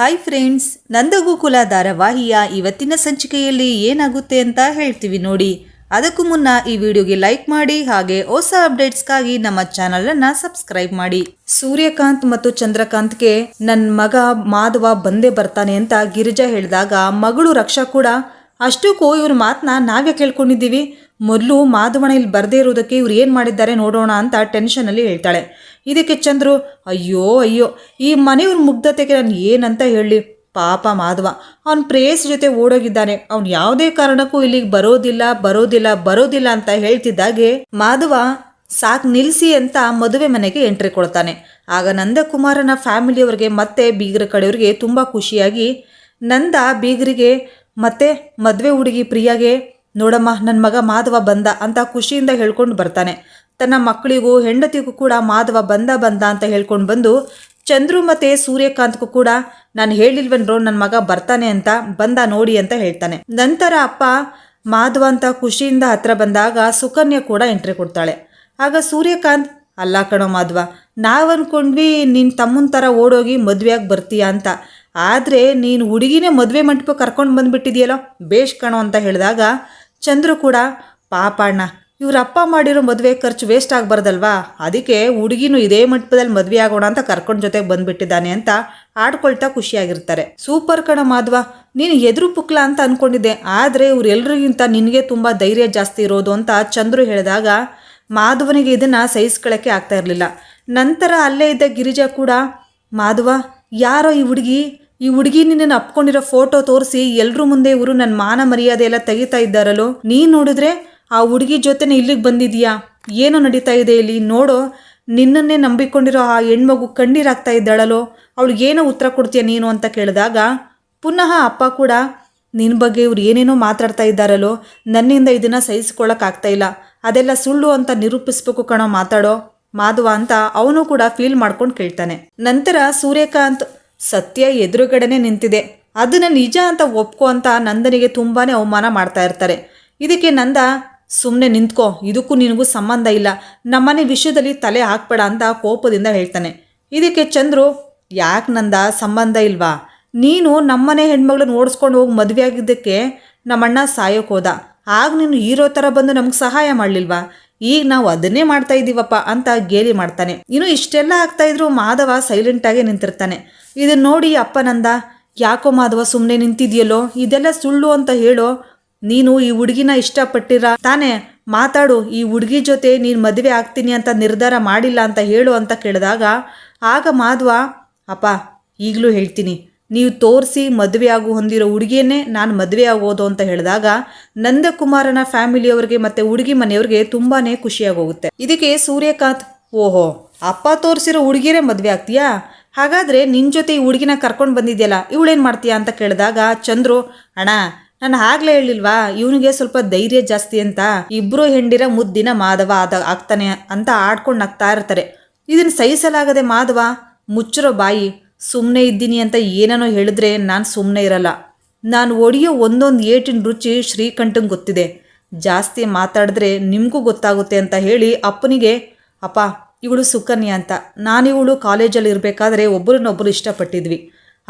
Hi friends Nandagokula ಧಾರಾವಾಹಿಯ ಇವತ್ತಿನ ಸಂಚಿಕೆಯಲ್ಲಿ ಏನಾಗುತ್ತೆ ಅಂತ ಹೇಳ್ತೀವಿ ನೋಡಿ. ಅದಕ್ಕೂ ಮುನ್ನ ಈ ವಿಡಿಯೋಗೆ ಲೈಕ್ ಮಾಡಿ ಹಾಗೆ ಹೊಸ ಅಪ್ಡೇಟ್ಸ್ಗಾಗಿ ನಮ್ಮ ಚಾನಲನ್ನು ಸಬ್ಸ್ಕ್ರೈಬ್ ಮಾಡಿ. ಸೂರ್ಯಕಾಂತ್ ಮತ್ತು ಚಂದ್ರಕಾಂತ್ಗೆ ನನ್ನ ಮಗ ಮಾಧವ ಬಂದೇ ಬರ್ತಾನೆ ಅಂತ ಗಿರಿಜಾ ಹೇಳಿದಾಗ ಮಗಳು ರಕ್ಷಾ ಕೂಡ ಅಷ್ಟಕ್ಕೂ ಇವ್ರ ಮಾತನ್ನ ನಾವೇ ಕೇಳ್ಕೊಂಡಿದ್ದೀವಿ. ಮೊದಲು ಮಾಧವನ ಇಲ್ಲಿ ಬರದೇ ಇರೋದಕ್ಕೆ ಇವ್ರು ಏನು ಮಾಡಿದ್ದಾರೆ ನೋಡೋಣ ಅಂತ ಟೆನ್ಷನಲ್ಲಿ ಹೇಳ್ತಾಳೆ. ಇದಕ್ಕೆ ಚಂದ್ರು, ಅಯ್ಯೋ ಅಯ್ಯೋ, ಈ ಮನೆಯವ್ರ ಮುಗ್ಧತೆಗೆ ನಾನು ಏನಂತ ಹೇಳಲಿ? ಪಾಪ ಮಾಧವ, ಅವನ ಪ್ರೇಯಸ್ ಜೊತೆ ಓಡೋಗಿದ್ದಾನೆ. ಅವ್ನು ಯಾವುದೇ ಕಾರಣಕ್ಕೂ ಇಲ್ಲಿಗೆ ಬರೋದಿಲ್ಲ ಬರೋದಿಲ್ಲ ಬರೋದಿಲ್ಲ ಅಂತ ಹೇಳ್ತಿದ್ದಾಗೆ ಮಾಧವ ಸಾಕ್ ನಿಲ್ಲಿಸಿ ಅಂತ ಮದುವೆ ಮನೆಗೆ ಎಂಟ್ರಿ ಕೊಡ್ತಾನೆ. ಆಗ ನಂದಕುಮಾರನ ಫ್ಯಾಮಿಲಿಯವ್ರಿಗೆ ಮತ್ತೆ ಬೀಗರ ಕಡೆಯವ್ರಿಗೆ ತುಂಬ ಖುಷಿಯಾಗಿ, ನಂದ ಬೀಗರಿಗೆ, ಮತ್ತೆ ಮದುವೆ ಹುಡುಗಿ ಪ್ರಿಯಾಗೆ, ನೋಡಮ್ಮ ನನ್ನ ಮಗ ಮಾಧವ ಬಂದ ಅಂತ ಖುಷಿಯಿಂದ ಹೇಳ್ಕೊಂಡು ಬರ್ತಾನೆ. ತನ್ನ ಮಕ್ಕಳಿಗೂ ಹೆಂಡತಿಗೂ ಕೂಡ ಮಾಧವ ಬಂದ ಬಂದ ಅಂತ ಹೇಳ್ಕೊಂಡು ಬಂದು, ಚಂದ್ರು ಮತ್ತೆ ಸೂರ್ಯಕಾಂತ್ಗೂ ಕೂಡ ನಾನು ಹೇಳಿಲ್ವನ್ರೋ ನನ್ನ ಮಗ ಬರ್ತಾನೆ ಅಂತ, ಬಂದ ನೋಡಿ ಅಂತ ಹೇಳ್ತಾನೆ. ನಂತರ ಅಪ್ಪ ಮಾಧವ ಅಂತ ಖುಷಿಯಿಂದ ಹತ್ರ ಬಂದಾಗ ಸುಕನ್ಯಾ ಕೂಡ ಎಂಟ್ರಿ ಕೊಡ್ತಾಳೆ. ಆಗ ಸೂರ್ಯಕಾಂತ್, ಅಲ್ಲ ಕಣೋ ಮಾಧವ ನಾವು ನಿನ್ ನಿನ್ನ ತಮ್ಮನ ಥರ ಓಡೋಗಿ ಮದುವೆಯಾಗಿ ಬರ್ತೀಯ ಅಂತ. ಆದರೆ ನೀನು ಹುಡುಗಿನೇ ಮದುವೆ ಮಂಟಪ ಕರ್ಕೊಂಡು ಬಂದುಬಿಟ್ಟಿದೆಯಲ್ಲೋ, ಬೇಷ್ ಕಣೋ ಅಂತ ಹೇಳಿದಾಗ ಚಂದ್ರು ಕೂಡ, ಪಾಪ ಅಣ್ಣ ಇವ್ರ ಅಪ್ಪ ಮಾಡಿರೋ ಮದುವೆ ಖರ್ಚು ವೇಸ್ಟ್ ಆಗಬಾರ್ದಲ್ವಾ ಅದಕ್ಕೆ ಹುಡುಗಿನೂ ಇದೇ ಮಂಟಪದಲ್ಲಿ ಮದುವೆ ಆಗೋಣ ಅಂತ ಕರ್ಕೊಂಡು ಜೊತೆಗೆ ಬಂದ್ಬಿಟ್ಟಿದ್ದಾನೆ ಅಂತ ಆಡ್ಕೊಳ್ತಾ ಖುಷಿಯಾಗಿರ್ತಾರೆ. ಸೂಪರ್ ಕಣ ಮಾಧ್ವ, ನೀನು ಎದುರು ಪುಕ್ಲ ಅಂತ ಅನ್ಕೊಂಡಿದ್ದೆ. ಆದರೆ ಇವರೆಲ್ಲರಿಗಿಂತ ನಿನಗೆ ತುಂಬ ಧೈರ್ಯ ಜಾಸ್ತಿ ಇರೋದು ಅಂತ ಚಂದ್ರು ಹೇಳಿದಾಗ ಮಾಧವನಿಗೆ ಇದನ್ನು ಸಹಿಸ್ಕೊಳ್ಳೋಕ್ಕೆ ಆಗ್ತಾ ಇರಲಿಲ್ಲ. ನಂತರ ಅಲ್ಲೇ ಇದ್ದ ಗಿರಿಜಾ ಕೂಡ, ಮಾಧವ, ಯಾರೋ ಈ ಹುಡುಗಿ? ಈ ಹುಡುಗಿ ನಿನ್ನನ್ನು ಅಪ್ಕೊಂಡಿರೋ ಫೋಟೋ ತೋರಿಸಿ ಎಲ್ಲರೂ ಮುಂದೆ ಇವರು ನನ್ನ ಮಾನ ಮರ್ಯಾದೆ ಎಲ್ಲ ತೆಗಿತಾ ಇದ್ದಾರಲ್ಲೋ? ನೀನು ನೋಡಿದ್ರೆ ಆ ಹುಡುಗಿ ಜೊತೆನೇ ಇಲ್ಲಿಗೆ ಬಂದಿದೀಯಾ? ಏನೋ ನಡೀತಾ ಇದೆ ಇಲ್ಲಿ? ನೋಡೋ, ನಿನ್ನನ್ನೇ ನಂಬಿಕೊಂಡಿರೋ ಆ ಹೆಣ್ಮಗು ಕಣ್ಣೀರಾಗ್ತಾ ಅವಳಿಗೆ ಏನೋ ಉತ್ತರ ಕೊಡ್ತೀಯ ನೀನು ಅಂತ ಕೇಳಿದಾಗ, ಪುನಃ ಅಪ್ಪ ಕೂಡ ನಿನ್ನ ಬಗ್ಗೆ ಇವ್ರು ಏನೇನೋ ಮಾತಾಡ್ತಾ ಇದ್ದಾರಲ್ಲೋ ನನ್ನಿಂದ ಇದನ್ನು ಸಹಿಸ್ಕೊಳ್ಳೋಕ್ಕಾಗ್ತಾ ಇಲ್ಲ. ಅದೆಲ್ಲ ಸುಳ್ಳು ಅಂತ ನಿರೂಪಿಸ್ಬೇಕು ಕಣೋ ಮಾತಾಡೋ. ಮಾಧವ ಅಂತ ಅವನು ಕೂಡ ಫೀಲ್ ಮಾಡ್ಕೊಂಡು ಕೇಳ್ತಾನೆ. ನಂತರ ಸೂರ್ಯಕಾಂತ್ ಸತ್ಯ ಎದುರುಗಡೆನೆ ನಿಂತಿದೆ. ಅದನ್ನು ನಿಜ ಅಂತ ಒಪ್ಕೊ ಅಂತ ನಂದನಿಗೆ ತುಂಬಾ ಅವಮಾನ ಮಾಡ್ತಾ ಇರ್ತಾರೆ. ಇದಕ್ಕೆ ನಂದ ಸುಮ್ಮನೆ ನಿಂತ್ಕೋ, ಇದಕ್ಕೂ ನಿನಗೂ ಸಂಬಂಧ ಇಲ್ಲ. ನಮ್ಮನೆ ವಿಷಯದಲ್ಲಿ ತಲೆ ಹಾಕ್ಬೇಡ ಅಂತ ಕೋಪದಿಂದ ಹೇಳ್ತಾನೆ. ಇದಕ್ಕೆ ಚಂದ್ರು, ಯಾಕೆ ನಂದ ಸಂಬಂಧ ಇಲ್ವಾ? ನೀನು ನಮ್ಮನೆ ಹೆಣ್ಮಗಳನ್ನ ಓಡಿಸ್ಕೊಂಡು ಹೋಗಿ ಮದುವೆ ಆಗಿದ್ದಕ್ಕೆ ನಮ್ಮಣ್ಣ ಸಾಯೋಕೆ ಹೋದ. ಆಗ ನೀನು ಹೀರೋ ಥರ ಬಂದು ನಮ್ಗೆ ಸಹಾಯ ಮಾಡಲಿಲ್ವಾ? ಈಗ ನಾವು ಅದನ್ನೇ ಮಾಡ್ತಾ ಇದ್ದೀವಪ್ಪ ಅಂತ ಗೇಲಿ ಮಾಡ್ತಾನೆ. ಇನ್ನು ಇಷ್ಟೆಲ್ಲ ಆಗ್ತಾ ಇದ್ರು ಮಾಧವ ಸೈಲೆಂಟಾಗೆ ನಿಂತಿರ್ತಾನೆ. ಇದನ್ನ ನೋಡಿ ಅಪ್ಪ ನಂದ, ಯಾಕೋ ಮಾಧವ ಸುಮ್ಮನೆ ನಿಂತಿದೆಯಲ್ಲೋ, ಇದೆಲ್ಲ ಸುಳ್ಳು ಅಂತ ಹೇಳೋ ನೀನು ಈ ಹುಡುಗಿನ ಇಷ್ಟಪಟ್ಟಿರ? ತಾನೇ, ಮಾತಾಡು, ಈ ಹುಡುಗಿ ಜೊತೆ ನೀನು ಮದುವೆ ಆಗ್ತೀನಿ ಅಂತ ನಿರ್ಧಾರ ಮಾಡಿಲ್ಲ ಅಂತ ಹೇಳು ಅಂತ ಕೇಳಿದಾಗ, ಆಗ ಮಾಧ್ವ, ಅಪ್ಪ, ಈಗಲೂ ಹೇಳ್ತೀನಿ, ನೀವು ತೋರಿಸಿ ಮದುವೆ ಆಗು ಹೊಂದಿರೋ ಹುಡುಗಿಯನ್ನೇ ನಾನು ಮದುವೆ ಆಗೋದು ಅಂತ ಹೇಳಿದಾಗ, ನಂದಕುಮಾರನ ಫ್ಯಾಮಿಲಿಯವ್ರಿಗೆ ಮತ್ತು ಹುಡುಗಿ ಮನೆಯವ್ರಿಗೆ ತುಂಬಾ ಖುಷಿಯಾಗೋಗುತ್ತೆ. ಇದಕ್ಕೆ ಸೂರ್ಯಕಾಂತ್, ಓಹೋ, ಅಪ್ಪ ತೋರಿಸಿರೋ ಹುಡುಗಿಯರೇ ಮದುವೆ ಆಗ್ತೀಯಾ? ಹಾಗಾದರೆ ನಿನ್ನ ಜೊತೆ ಈ ಹುಡುಗಿನ ಕರ್ಕೊಂಡು ಬಂದಿದ್ಯಲ್ಲ, ಇವಳೇನು ಮಾಡ್ತೀಯಾ ಅಂತ ಕೇಳಿದಾಗ, ಚಂದ್ರು, ಅಣ್ಣ ನಾನು ಆಗ್ಲೇ ಹೇಳಿಲ್ವಾ, ಇವನಿಗೆ ಸ್ವಲ್ಪ ಧೈರ್ಯ ಜಾಸ್ತಿ ಅಂತ. ಇಬ್ರು ಹೆಂಡಿರ ಮುದ್ದಿನ ಮಾಧವ ಆದ ಆಗ್ತಾನೆ ಅಂತ ಆಡ್ಕೊಂಡು ನಗ್ತಾ ಇರ್ತಾರೆ. ಇದನ್ನು ಸಹಿಸಲಾಗದೆ ಮಾಧವ, ಮುಚ್ಚಿರೋ ಬಾಯಿ ಸುಮ್ಮನೆ ಇದ್ದೀನಿ ಅಂತ ಏನೇನೋ ಹೇಳಿದ್ರೆ ನಾನು ಸುಮ್ಮನೆ ಇರಲ್ಲ. ನಾನು ಒಡಿಯೋ ಒಂದೊಂದು ಏಟಿನ ರುಚಿ ಶ್ರೀಕಂಠಂಗೆ ಗೊತ್ತಿದೆ. ಜಾಸ್ತಿ ಮಾತಾಡಿದ್ರೆ ನಿಮಗೂ ಗೊತ್ತಾಗುತ್ತೆ ಅಂತ ಹೇಳಿ ಅಪ್ಪನಿಗೆ, ಅಪ್ಪ, ಇವಳು ಸುಕನ್ಯಾ ಅಂತ. ನಾನಿವಳು ಕಾಲೇಜಲ್ಲಿ ಇರಬೇಕಾದ್ರೆ ಒಬ್ಬರನ್ನೊಬ್ಬರು ಇಷ್ಟಪಟ್ಟಿದ್ವಿ.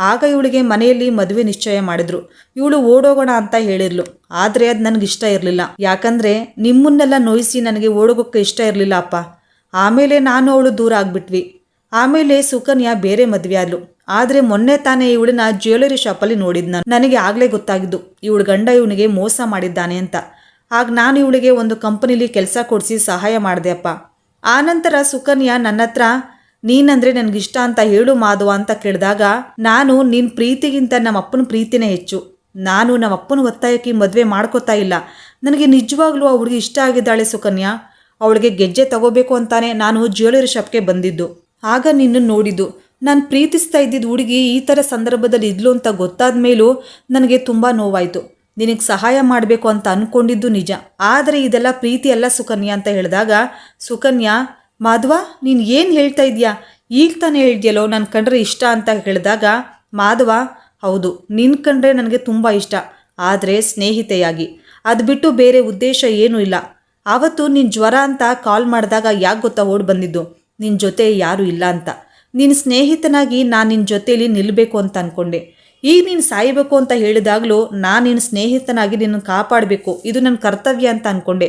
ಆಗ ಇವಳಿಗೆ ಮನೆಯಲ್ಲಿ ಮದುವೆ ನಿಶ್ಚಯ ಮಾಡಿದ್ರು. ಇವಳು ಓಡೋಗೋಣ ಅಂತ ಹೇಳಿರ್ಲು ಆದರೆ ಅದು ನನಗೆ ಇಷ್ಟ ಇರಲಿಲ್ಲ. ಯಾಕಂದರೆ ನಿಮ್ಮನ್ನೆಲ್ಲ ನೋಯಿಸಿ ನನಗೆ ಓಡೋಗೋಕ್ಕೆ ಇಷ್ಟ ಇರಲಿಲ್ಲ ಅಪ್ಪ. ಆಮೇಲೆ ನಾನು ಅವಳು ದೂರ ಆಗಿಬಿಟ್ವಿ. ಆಮೇಲೆ ಸುಕನ್ಯಾ ಬೇರೆ ಮದುವೆ ಆದ್ಲು. ಆದರೆ ಮೊನ್ನೆ ತಾನೇ ಇವಳನ್ನ ಜ್ಯುವೆಲರಿ ಶಾಪಲ್ಲಿ ನೋಡಿದ್ ನಾನು ನನಗೆ ಆಗಲೇ ಗೊತ್ತಾಗಿದ್ದು, ಇವಳು ಗಂಡ ಇವನಿಗೆ ಮೋಸ ಮಾಡಿದ್ದಾನೆ ಅಂತ. ಆಗ ನಾನು ಇವಳಿಗೆ ಒಂದು ಕಂಪನಿಲಿ ಕೆಲಸ ಕೊಡಿಸಿ ಸಹಾಯ ಮಾಡಿದೆ ಅಪ್ಪ. ಆನಂತರ ಸುಕನ್ಯಾ ನನ್ನ ಹತ್ರ ನೀನಂದ್ರೆ ನನಗಿಷ್ಟ ಅಂತ ಹೇಳು ಮಾಧವ ಅಂತ ಕೇಳಿದಾಗ, ನಾನು ನಿನ್ನ ಪ್ರೀತಿಗಿಂತ ನಮ್ಮ ಅಪ್ಪನ ಪ್ರೀತಿನೇ ಹೆಚ್ಚು. ನಾನು ನಮ್ಮ ಅಪ್ಪನ ಒತ್ತಾಯಕ್ಕೆ ಮದುವೆ ಮಾಡ್ಕೋತಾ ಇಲ್ಲ. ನನಗೆ ನಿಜವಾಗ್ಲೂ ಆ ಹುಡುಗಿ ಇಷ್ಟ ಆಗಿದ್ದಾಳೆ ಸುಕನ್ಯಾ. ಅವಳಿಗೆ ಗೆಜ್ಜೆ ತಗೋಬೇಕು ಅಂತಾನೆ ನಾನು ಜ್ಯುವೆಲರಿ ಶಾಪ್ಗೆ ಬಂದಿದ್ದು. ಆಗ ನಿನ್ನ ನೋಡಿದ್ದು. ನಾನು ಪ್ರೀತಿಸ್ತಾ ಇದ್ದಿದ್ದು ಹುಡುಗಿ ಈ ಥರ ಸಂದರ್ಭದಲ್ಲಿ ಇದ್ಲು ಅಂತ ಗೊತ್ತಾದ ಮೇಲೂ ನನಗೆ ತುಂಬ ನೋವಾಯಿತು. ನಿನಗೆ ಸಹಾಯ ಮಾಡಬೇಕು ಅಂತ ಅಂದ್ಕೊಂಡಿದ್ದು ನಿಜ. ಆದರೆ ಇದೆಲ್ಲ ಪ್ರೀತಿ ಅಲ್ಲ ಸುಕನ್ಯಾ ಅಂತ ಹೇಳಿದಾಗ, ಸುಕನ್ಯಾ ಮಾಧವ, ನೀನು ಏನು ಹೇಳ್ತಾ ಇದೆಯಾ? ಈಗ ತಾನೇ ಹೇಳಿದ್ಯಲ್ಲೋ ನನ್ನ ಕಂಡ್ರೆ ಇಷ್ಟ ಅಂತ ಹೇಳಿದಾಗ, ಮಾಧವ, ಹೌದು ನಿನ್ನ ಕಂಡ್ರೆ ನನಗೆ ತುಂಬ ಇಷ್ಟ, ಆದರೆ ಸ್ನೇಹಿತೆಯಾಗಿ. ಅದು ಬಿಟ್ಟು ಬೇರೆ ಉದ್ದೇಶ ಏನೂ ಇಲ್ಲ. ಆವತ್ತು ನಿನ್ನ ಜ್ವರ ಅಂತ ಕಾಲ್ ಮಾಡಿದಾಗ ಯಾಕೆ ಗೊತ್ತಾ ಓಡ್ ಬಂದಿದ್ದು? ನಿನ್ನ ಜೊತೆ ಯಾರೂ ಇಲ್ಲ ಅಂತ. ನಿನ್ನ ಸ್ನೇಹಿತನಾಗಿ ನಾನು ನಿನ್ನ ಜೊತೆಯಲ್ಲಿ ನಿಲ್ಲಬೇಕು ಅಂತ ಅಂದ್ಕೊಂಡೆ ಈಗ ನೀನು ಸಾಯಬೇಕು ಅಂತ ಹೇಳಿದಾಗಲೂ ನಾನು ನಿನ್ನ ಸ್ನೇಹಿತನಾಗಿ ನಿನ್ನ ಕಾಪಾಡಬೇಕು, ಇದು ನನ್ನ ಕರ್ತವ್ಯ ಅಂತ ಅಂದ್ಕೊಂಡೆ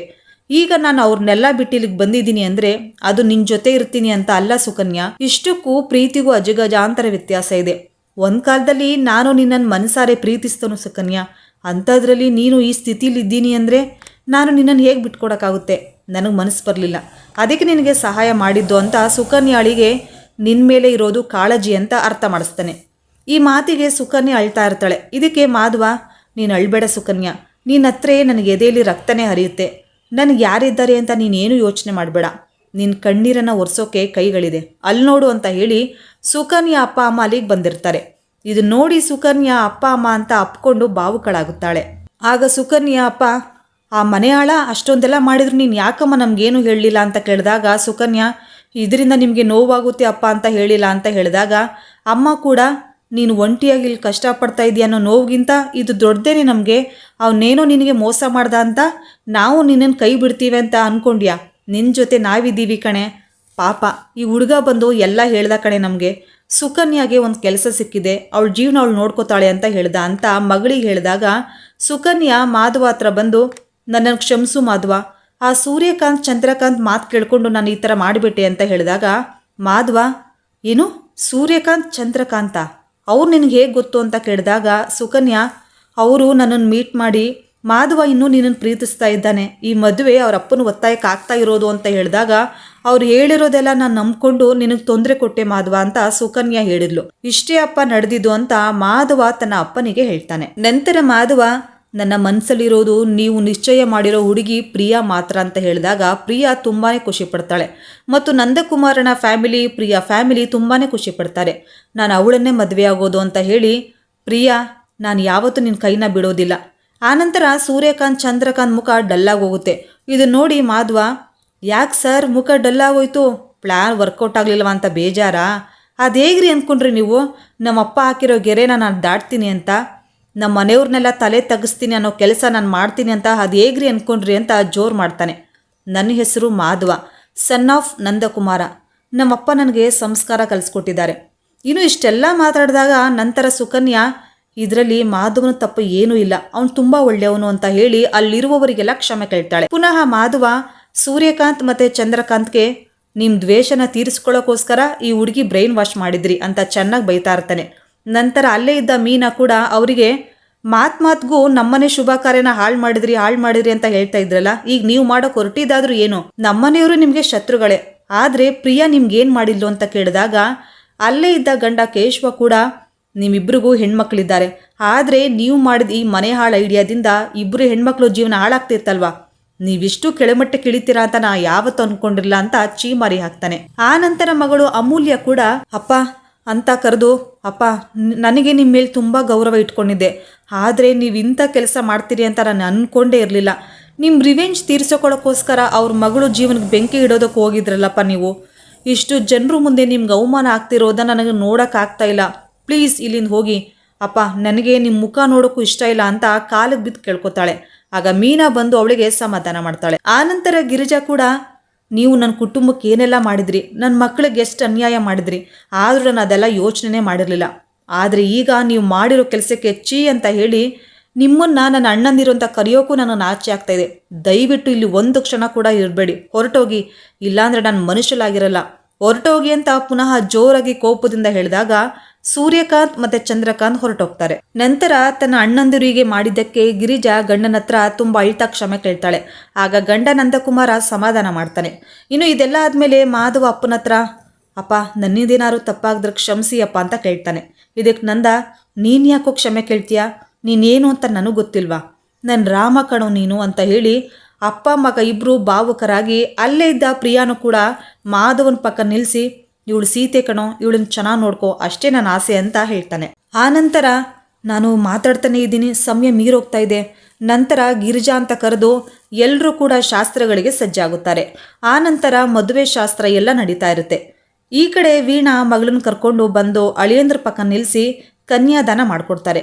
ಈಗ ನಾನು ಅವ್ರನ್ನೆಲ್ಲ ಬಿಟ್ಟು ಇಲ್ಲಿಗೆ ಬಂದಿದ್ದೀನಿ ಅಂದರೆ ಅದು ನಿನ್ನ ಜೊತೆ ಇರ್ತೀನಿ ಅಂತ ಅಲ್ಲ ಸುಕನ್ಯಾ. ಇಷ್ಟಕ್ಕೂ ಪ್ರೀತಿಗೂ ಅಜಗಜಾಂತರ ವ್ಯತ್ಯಾಸ ಇದೆ. ಒಂದು ಕಾಲದಲ್ಲಿ ನಾನು ನಿನ್ನನ್ನು ಮನಸಾರೆ ಪ್ರೀತಿಸ್ತನು ಸುಕನ್ಯಾ. ಅಂಥದ್ರಲ್ಲಿ ನೀನು ಈ ಸ್ಥಿತಿಲಿ ಇದ್ದೀನಿ ಅಂದರೆ ನಾನು ನಿನ್ನನ್ನು ಹೇಗೆ ಬಿಟ್ಕೊಡೋಕ್ಕಾಗುತ್ತೆ? ನನಗೆ ಮನಸ್ಸು ಬರಲಿಲ್ಲ. ಅದಕ್ಕೆ ನಿನಗೆ ಸಹಾಯ ಮಾಡಿದ್ದು ಅಂತ ಸುಕನ್ಯಾಳಿಗೆ ನಿನ್ನ ಮೇಲೆ ಇರೋದು ಕಾಳಜಿ ಅಂತ ಅರ್ಥ ಮಾಡಿಸ್ತಾನೆ. ಈ ಮಾತಿಗೆ ಸುಕನ್ಯಾ ಅಳ್ತಾ ಇರ್ತಾಳೆ. ಇದಕ್ಕೆ ಮಾಧ್ವ, ನೀನು ಅಳ್ಬೇಡ ಸುಕನ್ಯಾ. ನಿನ್ನ ಹತ್ರ ನನಗೆ ಎದೆಯಲ್ಲಿ ರಕ್ತನೇ ಹರಿಯುತ್ತೆ. ನನಗೆ ಯಾರಿದ್ದಾರೆ ಅಂತ ನೀನೇನು ಯೋಚನೆ ಮಾಡಬೇಡ. ನಿನ್ನ ಕಣ್ಣೀರನ್ನು ಒರೆಸೋಕೆ ಕೈಗಳಿದೆ. ಅಲ್ಲಿ ನೋಡು ಅಂತ ಹೇಳಿ ಸುಕನ್ಯಾ ಅಪ್ಪ ಅಮ್ಮ ಅಲ್ಲಿಗೆ ಬಂದಿರ್ತಾರೆ. ಇದು ನೋಡಿ ಸುಕನ್ಯಾ ಅಪ್ಪ ಅಮ್ಮ ಅಂತ ಅಪ್ಕೊಂಡು ಬಾವುಕಳಾಗುತ್ತಾಳೆ. ಆಗ ಸುಕನ್ಯಾ ಅಪ್ಪ, ಆ ಮನೆಯಾಳ ಅಷ್ಟೊಂದೆಲ್ಲ ಮಾಡಿದ್ರು ನೀನು ಯಾಕಮ್ಮ ನಮಗೇನು ಹೇಳಲಿಲ್ಲ? ಅಂತ ಕೇಳಿದಾಗ ಸುಕನ್ಯಾ, ಇದರಿಂದ ನಿಮಗೆ ನೋವಾಗುತ್ತೆ ಅಪ್ಪ ಅಂತ ಹೇಳಿಲ್ಲ. ಅಂತ ಹೇಳಿದಾಗ ಅಮ್ಮ ಕೂಡ ನೀನು ಒಂಟಿಯಾಗಿ ಇಲ್ಲಿ ಕಷ್ಟಪಡ್ತಾ ಇದೆಯಾ ಅನ್ನೋ ನೋವಿಗಿಂತ ಇದು ದೊಡ್ಡದೇನೆ ನಮಗೆ. ಅವನೇನೋ ನಿನಗೆ ಮೋಸ ಮಾಡ್ದ ಅಂತ ನಾವು ನಿನ್ನನ್ನು ಕೈ ಬಿಡ್ತೀವಿ ಅಂತ ಅಂದ್ಕೊಂಡ್ಯಾ ನಿನ್ನ ಜೊತೆ ನಾವಿದ್ದೀವಿ ಕಣೆ. ಪಾಪ, ಈ ಹುಡುಗ ಬಂದು ಎಲ್ಲ ಹೇಳ್ದ ಕಣೆ ನಮಗೆ. ಸುಕನ್ಯಾಗೆ ಒಂದು ಕೆಲಸ ಸಿಕ್ಕಿದೆ. ಅವಳ ಜೀವನ ಅವಳು ನೋಡ್ಕೋತಾಳೆ ಅಂತ ಹೇಳ್ದ ಅಂತ ಮಗಳಿಗೆ ಹೇಳಿದಾಗ ಸುಕನ್ಯಾ ಮಾಧವ ಹತ್ರ ಬಂದು ನನ್ನನ್ನು ಕ್ಷಮಿಸು ಮಾಧವ. ಆ ಸೂರ್ಯಕಾಂತ್, ಚಂದ್ರಕಾಂತ್ ಮಾತು ಕೇಳ್ಕೊಂಡು ನಾನು ಈ ಥರ ಮಾಡಿಬಿಟ್ಟೆ ಅಂತ ಹೇಳಿದಾಗ, ಮಾಧವ, ಏನು? ಸೂರ್ಯಕಾಂತ್, ಚಂದ್ರಕಾಂತ? ಅವ್ರು ನಿನಗೆ ಹೇಗೆ ಗೊತ್ತು ಅಂತ ಕೇಳಿದಾಗ, ಸುಕನ್ಯಾ, ಅವರು ನನ್ನನ್ನು ಮೀಟ್ ಮಾಡಿ ಮಾಧವ ಇನ್ನೂ ನಿನ್ನನ್ನು ಪ್ರೀತಿಸ್ತಾ ಇದ್ದಾನೆ. ಈ ಮದುವೆ ಅವ್ರ ಅಪ್ಪನ ಒತ್ತಾಯಕ್ಕೆ ಆಗ್ತಾ ಇರೋದು ಅಂತ ಹೇಳಿದಾಗ, ಅವ್ರು ಹೇಳಿರೋದೆಲ್ಲ ನಾನು ನಂಬಿಕೊಂಡು ನಿನಗೆ ತೊಂದರೆ ಕೊಟ್ಟೆ ಮಾಧವ ಅಂತ ಸುಕನ್ಯಾ ಹೇಳಿದ್ಲು. ಇಷ್ಟೇ ಅಪ್ಪ ನಡೆದಿದ್ದು ಅಂತ ಮಾಧವ ತನ್ನ ಅಪ್ಪನಿಗೆ ಹೇಳ್ತಾನೆ. ನಂತರ ಮಾಧವ ನನ್ನ ಮನಸ್ಸಲ್ಲಿರೋದು ನೀವು ನಿಶ್ಚಯ ಮಾಡಿರೋ ಹುಡುಗಿ ಪ್ರಿಯಾ ಮಾತ್ರ ಅಂತ ಹೇಳಿದಾಗ ಪ್ರಿಯಾ ತುಂಬಾ ಖುಷಿ ಪಡ್ತಾಳೆ. ಮತ್ತು ನಂದಕುಮಾರನ ಫ್ಯಾಮಿಲಿ, ಪ್ರಿಯಾ ಫ್ಯಾಮಿಲಿ ತುಂಬಾ ಖುಷಿ ಪಡ್ತಾರೆ. ನಾನು ಅವಳನ್ನೇ ಮದುವೆ ಆಗೋದು ಅಂತ ಹೇಳಿ, ಪ್ರಿಯಾ, ನಾನು ಯಾವತ್ತೂ ನಿನ್ನ ಕೈನ ಬಿಡೋದಿಲ್ಲ. ಆನಂತರ ಸೂರ್ಯಕಾಂತ್ ಚಂದ್ರಕಾಂತ್ ಮುಖ ಡಲ್ಲಾಗಿ ಹೋಗುತ್ತೆ ಇದು ನೋಡಿ ಮಾಧ್ವ, ಯಾಕೆ ಸರ್ ಮುಖ ಡಲ್ಲಾಗೋಯ್ತು ಪ್ಲ್ಯಾನ್ ವರ್ಕೌಟ್ ಆಗಲಿಲ್ವ ಅಂತ ಬೇಜಾರಾ? ಅದು ಹೇಗ್ರಿ ಅಂದ್ಕೊಂಡ್ರಿ ನೀವು? ನಮ್ಮಪ್ಪ ಹಾಕಿರೋ ಗೆರೆನ ನಾನು ದಾಟ್ತೀನಿ ಅಂತ ನಮ್ಮ ಮನೆಯವ್ರನ್ನೆಲ್ಲ ತಲೆ ತಗಿಸ್ತೀನಿ ಅನ್ನೋ ಕೆಲಸ ನಾನು ಮಾಡ್ತೀನಿ ಅಂತ ಅದು ಹೇಗ್ರಿ ಅಂದ್ಕೊಂಡ್ರಿ ಅಂತ ಜೋರು ಮಾಡ್ತಾನೆ. ನನ್ನ ಹೆಸರು ಮಾಧವ ಸನ್ ಆಫ್ ನಂದಕುಮಾರ. ನಮ್ಮಪ್ಪ ನನಗೆ ಸಂಸ್ಕಾರ ಕಲಿಸ್ಕೊಟ್ಟಿದ್ದಾರೆ. ಇನ್ನು ಇಷ್ಟೆಲ್ಲ ಮಾತಾಡಿದಾಗ ನಂತರ ಸುಕನ್ಯಾ, ಇದರಲ್ಲಿ ಮಾಧವನ ತಪ್ಪು ಏನೂ ಇಲ್ಲ. ಅವನು ತುಂಬ ಒಳ್ಳೆಯವನು ಅಂತ ಹೇಳಿ ಅಲ್ಲಿರುವವರಿಗೆಲ್ಲ ಕ್ಷಮೆ ಕೇಳ್ತಾಳೆ. ಪುನಃ ಮಾಧವ, ಸೂರ್ಯಕಾಂತ್ ಮತ್ತು ಚಂದ್ರಕಾಂತ್ಗೆ ನಿಮ್ಮ ದ್ವೇಷನ ತೀರಿಸ್ಕೊಳ್ಳೋಕ್ಕೋಸ್ಕರ ಈ ಹುಡುಗಿ ಬ್ರೈನ್ ವಾಶ್ ಮಾಡಿದ್ರಿ ಅಂತ ಚೆನ್ನಾಗಿ ಬೈತಾ ಇರ್ತಾನೆ. ನಂತರ ಅಲ್ಲೇ ಇದ್ದ ಮೀನಾ ಕೂಡ ಅವರಿಗೆ, ಮಾತ್ ಮಾತ್ಗೂ ನಮ್ಮನೆ ಶುಭ ಕಾರ್ಯನ ಹಾಳು ಮಾಡಿದ್ರಿ ಹಾಳು ಮಾಡಿದ್ರಿ ಅಂತ ಹೇಳ್ತಾ ಇದ್ರಲ್ಲ, ಈಗ ನೀವು ಮಾಡೋ ಹೊರಟಿದ್ದಾದ್ರೂ ಏನು? ನಮ್ಮನೆಯವರು ನಿಮಗೆ ಶತ್ರುಗಳೇ. ಆದರೆ ಪ್ರಿಯಾ ನಿಮ್ಗೇನು ಮಾಡಿದ್ಲು ಅಂತ ಕೇಳಿದಾಗ, ಅಲ್ಲೇ ಇದ್ದ ಗಂಡ ಕೇಶವ ಕೂಡ ನಿಮ್ಮಿಬ್ಬರಿಗೂ ಹೆಣ್ಮಕ್ಳಿದ್ದಾರೆ. ಆದರೆ ನೀವು ಮಾಡಿದ ಈ ಮನೆ ಹಾಳು ಐಡಿಯಾದಿಂದ ಇಬ್ಬರು ಹೆಣ್ಮಕ್ಳು ಜೀವನ ಹಾಳಾಗ್ತಿರ್ತಲ್ವಾ? ನೀವಿಷ್ಟು ಕೆಳಮಟ್ಟಕ್ಕೆ ಇಳಿತೀರಾ ಅಂತ ನಾ ಯಾವತ್ತು ಅನ್ಕೊಂಡಿರಲಿಲ್ಲ ಅಂತ ಚೀಮಾರಿ ಹಾಕ್ತಾನೆ. ಆ ನಂತರ ಮಗಳು ಅಮೂಲ್ಯ ಕೂಡ, ಅಪ್ಪ ಅಂತ ಕರೆದು, ಅಪ್ಪ ನನಗೆ ನಿಮ್ಮ ಮೇಲೆ ತುಂಬ ಗೌರವ ಇಟ್ಕೊಂಡಿದ್ದೆ. ಆದರೆ ನೀವು ಇಂಥ ಕೆಲಸ ಮಾಡ್ತೀರಿ ಅಂತ ನಾನು ಅಂದ್ಕೊಂಡೇ ಇರಲಿಲ್ಲ. ನಿಮ್ಮ ರಿವೆಂಜ್ ತೀರ್ಸೋಕೊಳ್ಳೋಕ್ಕೋಸ್ಕರ ಅವ್ರ ಮಗಳು ಜೀವನಕ್ಕೆ ಬೆಂಕಿ ಇಡೋದಕ್ಕೆ ಹೋಗಿದ್ರಲ್ಲಪ್ಪ ನೀವು. ಇಷ್ಟು ಜನರು ಮುಂದೆ ನಿಮ್ಗೆ ಅವಮಾನ ಆಗ್ತಿರೋದನ್ನ ನನಗೆ ನೋಡೋಕ್ಕಾಗ್ತಾ ಇಲ್ಲ. ಪ್ಲೀಸ್ ಇಲ್ಲಿಂದ ಹೋಗಿ. ಅಪ್ಪ, ನನಗೆ ನಿಮ್ಮ ಮುಖ ನೋಡೋಕ್ಕೂ ಇಷ್ಟ ಇಲ್ಲ ಅಂತ ಕಾಲಿಗೆ ಬಿದ್ದು ಕೇಳ್ಕೊತಾಳೆ. ಆಗ ಮೀನಾ ಬಂದು ಅವಳಿಗೆ ಸಮಾಧಾನ ಮಾಡ್ತಾಳೆ. ಆನಂತರ ಗಿರಿಜಾ ಕೂಡ ನೀವು ನನ್ನ ಕುಟುಂಬಕ್ಕೆ ಏನೆಲ್ಲ ಮಾಡಿದ್ರಿ? ನನ್ನ ಮಕ್ಕಳಿಗೆ ಎಷ್ಟು ಅನ್ಯಾಯ ಮಾಡಿದ್ರಿ? ಆದರೂ ನಾನು ಅದೆಲ್ಲ ಯೋಚನೆ ಮಾಡಿರಲಿಲ್ಲ. ಆದರೆ ಈಗ ನೀವು ಮಾಡಿರೋ ಕೆಲಸಕ್ಕೆ ಹೆಚ್ಚಿ ಅಂತ ಹೇಳಿ ನಿಮ್ಮನ್ನ ನನ್ನ ಅಣ್ಣಂದಿರು ಅಂತ ಕರೆಯೋಕ್ಕೂ ನಾನು ನಾಚೆ ಆಗ್ತಾ ಇದೆ. ದಯವಿಟ್ಟು ಇಲ್ಲಿ ಒಂದು ಕ್ಷಣ ಕೂಡ ಇರಬೇಡಿ. ಹೊರಟೋಗಿ, ಇಲ್ಲಾಂದರೆ ನಾನು ಮನುಷ್ಯಲಾಗಿರಲ್ಲ ಹೊರಟೋಗಿ ಅಂತ ಪುನಃ ಜೋರಾಗಿ ಕೋಪದಿಂದ ಹೇಳಿದಾಗ ಸೂರ್ಯಕಾಂತ್ ಮತ್ತೆ ಚಂದ್ರಕಾಂತ್ ಹೊರಟೋಗ್ತಾರೆ. ನಂತರ ತನ್ನ ಅಣ್ಣಂದಿರಿಗೆ ಮಾಡಿದ್ದಕ್ಕೆ ಗಿರಿಜಾ ಗಂಡನ ಹತ್ರ ತುಂಬ ಅಳ್ತಾ ಕ್ಷಮೆ ಕೇಳ್ತಾಳೆ. ಆಗ ಗಂಡ ನಂದಕುಮಾರ ಸಮಾಧಾನ ಮಾಡ್ತಾನೆ. ಇನ್ನು ಇದೆಲ್ಲ ಆದಮೇಲೆ ಮಾಧವ ಅಪ್ಪನ ಹತ್ರ, ಅಪ್ಪ, ನನ್ನಿಂದೇನಾದ್ರು ತಪ್ಪಾಗಿದ್ರೆ ಕ್ಷಮಿಸಿ ಅಪ್ಪ ಅಂತ ಕೇಳ್ತಾನೆ. ಇದಕ್ಕೆ ನಂದ, ನೀನು ಯಾಕೋ ಕ್ಷಮೆ ಕೇಳ್ತೀಯಾ? ನೀನೇನು ಅಂತ ನನಗೆ ಗೊತ್ತಿಲ್ವಾ? ನನ್ನ ರಾಮ ಕಣೋ ನೀನು ಅಂತ ಹೇಳಿ ಅಪ್ಪ, ಮಗ ಇಬ್ಬರು ಭಾವುಕರಾಗಿ ಅಲ್ಲೇ ಇದ್ದ ಪ್ರಿಯಾನು ಕೂಡ ಮಾಧವನ ಪಕ್ಕ ನಿಲ್ಲಿಸಿ ಇವಳು ಸೀತೆ ಕಣೋ, ಇವಳನ್ನ ಚೆನ್ನಾಗಿ ನೋಡ್ಕೋ, ಅಷ್ಟೇ ನನ್ನ ಆಸೆ ಅಂತ ಹೇಳ್ತಾನೆ. ಆನಂತರ ನಾನು ಮಾತಾಡ್ತಾನೆ ಇದ್ದೀನಿ, ಸಮಯ ಮೀರೋಗ್ತಾ ಇದೆ. ನಂತರ ಗಿರಿಜಾ ಅಂತ ಕರೆದು ಎಲ್ಲರೂ ಕೂಡ ಶಾಸ್ತ್ರಗಳಿಗೆ ಸಜ್ಜಾಗುತ್ತಾರೆ. ಆನಂತರ ಮದುವೆ ಶಾಸ್ತ್ರ ಎಲ್ಲ ನಡೀತಾ ಇರುತ್ತೆ. ಈ ಕಡೆ ವೀಣಾ ಮಗಳನ್ನ ಕರ್ಕೊಂಡು ಬಂದು ಅಳಿಯಂದ್ರ ಪಕ್ಕ ನಿಲ್ಲಿಸಿ ಕನ್ಯಾದಾನ ಮಾಡಿಕೊಡ್ತಾರೆ.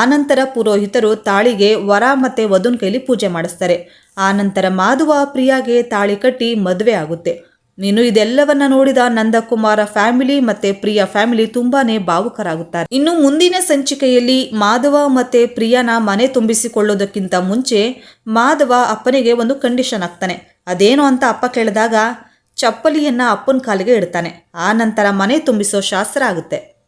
ಆನಂತರ ಪುರೋಹಿತರು ತಾಳಿಗೆ ವರ ಮತ್ತು ವಧುನ ಕೈಲಿ ಪೂಜೆ ಮಾಡಿಸ್ತಾರೆ. ಆನಂತರ ಮಾಧುವ ಪ್ರಿಯಾಗೆ ತಾಳಿ ಕಟ್ಟಿ ಮದುವೆ ಆಗುತ್ತೆ. ನೀನು ಇದೆಲ್ಲವನ್ನ ನೋಡಿದ ನಂದಕುಮಾರ ಫ್ಯಾಮಿಲಿ ಮತ್ತೆ ಪ್ರಿಯಾ ಫ್ಯಾಮಿಲಿ ತುಂಬಾನೇ ಭಾವುಕರಾಗುತ್ತಾರೆ. ಇನ್ನು ಮುಂದಿನ ಸಂಚಿಕೆಯಲ್ಲಿ ಮಾಧವ ಮತ್ತೆ ಪ್ರಿಯಾನ ಮನೆ ತುಂಬಿಸಿಕೊಳ್ಳೋದಕ್ಕಿಂತ ಮುಂಚೆ ಮಾಧವ ಅಪ್ಪನಿಗೆ ಒಂದು ಕಂಡೀಷನ್ ಆಗ್ತಾನೆ. ಅದೇನು ಅಂತ ಅಪ್ಪ ಕೇಳಿದಾಗ, ಚಪ್ಪಲಿಯನ್ನ ಅಪ್ಪನ ಕಾಲಿಗೆ ಇಡ್ತಾನೆ. ಆ ನಂತರ ಮನೆ ತುಂಬಿಸೋ ಶಾಸ್ತ್ರ ಆಗುತ್ತೆ.